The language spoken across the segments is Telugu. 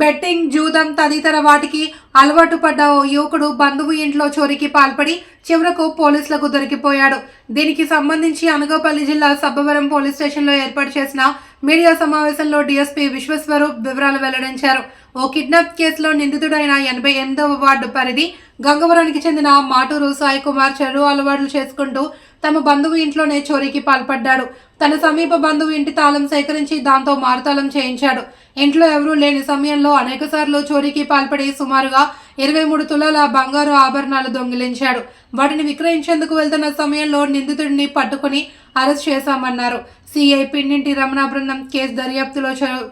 బెట్టింగ్ జూదం తదితర వాటికి అలవాటు పడ్డ ఓ యువకుడు బంధువు ఇంట్లో చోరీకి పాల్పడి చివరకు పోలీసులకు దొరికిపోయాడు. దీనికి సంబంధించి అనకాపల్లి జిల్లా సబ్బవరం పోలీస్ స్టేషన్లో ఏర్పాటు చేసిన మీడియా సమావేశంలో డీఎస్పీ విశ్వస్వరూప్ వివరాలు వెల్లడించారు. ఓ కిడ్నాప్ కేసులో నిందితుడైన ఎనభై ఎనిమిదవ వార్డు పరిధి గంగవరానికి చెందిన మాటూరు సాయి కుమార్ చెడు అలవాట్లు చేసుకుంటూ తమ బంధువు ఇంట్లోనే చోరీకి పాల్పడ్డాడు. తన సమీప బంధువు ఇంటి తాళం సేకరించి దాంతో మారుతాళం చేయించాడు. ఇంట్లో ఎవరూ లేని సమయంలో అనేకసార్లు చోరీకి పాల్పడి సుమారుగా ఇరవై మూడు తులాల బంగారు ఆభరణాలు దొంగిలించాడు. వాటిని విక్రయించేందుకు వెళ్తున్న సమయంలో నిందితుడిని పట్టుకుని అరెస్ట్ చేశామన్నారు. సిఐ పిన్నింటి రమణ బృందం కేసు దర్యాప్తులో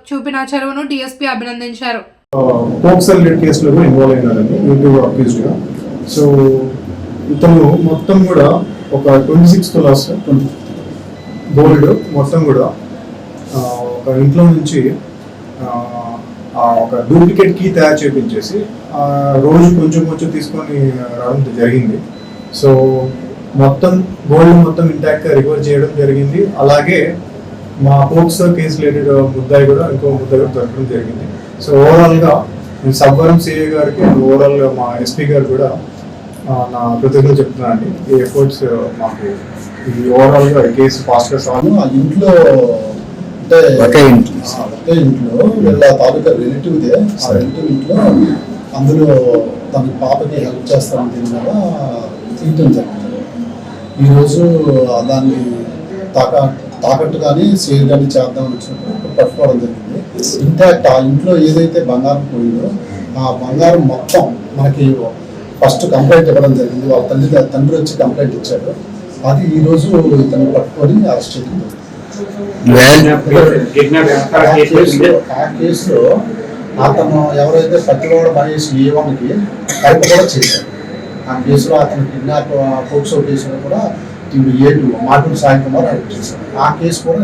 చూపిన చెరువును డిఎస్పీ అభినందించారు. కేసులో ఇన్వాల్వ్ అయినారండి. సో ఇతను మొత్తం కూడా ఒక ట్వంటీ సిక్స్ తులాస్ గోల్డ్ మొత్తం కూడా ఒక ఇంట్లో నుంచి ఒక డూప్లికేట్ కీ తయారు చేయించేసి రోజు కొంచెం కొంచెం తీసుకొని రావడం జరిగింది. సో మొత్తం గోల్డ్ మొత్తం ఇంటాక్ట్గా రికవర్ చేయడం జరిగింది. అలాగే మా పోక్సో కేసు రిలేటెడ్ ముద్దాయి కూడా ఇంకో ముద్దాయి కూడా దొరకడం జరిగింది. సో ఓవరాల్గా నేను సబ్వరం సిఏ గారికి అండ్ ఓవరాల్గా మా ఎస్పీ గారు కూడా నా కృతజ్ఞతలు చెప్తున్నాను అండి ఈ ఎఫర్ట్స్ మాకు ఈ ఓవరాల్గా ఈ కేసు ఫాస్ట్గా సాల్వ్ ఇంట్లో అంటే ఒకే ఇంట్లో. ఒకే ఇంట్లో వీళ్ళ తాలూకా రిలేటివ్దే ఆ రిలేటివ్ ఇంట్లో అందులో తన పాపకి హెల్ప్ చేస్తామని దీని మీద తీయటం జరిగింది ఈరోజు దాన్ని తాక తాకట్టు కానీ సేల్ కానీ చేద్దామని వచ్చినప్పుడు పట్టుకోవడం జరిగింది. ఇంటాక్ట్ ఆ ఇంట్లో ఏదైతే బంగారం పోయిందో ఆ బంగారం మొత్తం మనకి ఫస్ట్ కంప్లైంట్ ఇవ్వడం జరిగింది. వాళ్ళ తల్లి తండ్రి వచ్చి కంప్లైంట్ ఇచ్చాడు అది ఈ రోజు ఇతను పట్టుకొని అరెస్ట్ చేయడం కేసులో అతను ఎవరైతే పత్తివాడ మహేష్ ఏవన్కి కలిపి కూడా చేశాడు. ఆ కేసులో అతను కిడ్నాప్ పోక్సో కేసులో కూడా ఇప్పుడు ఏడు మాటూరు సాయి కుమార్ ఆ కేసు కూడా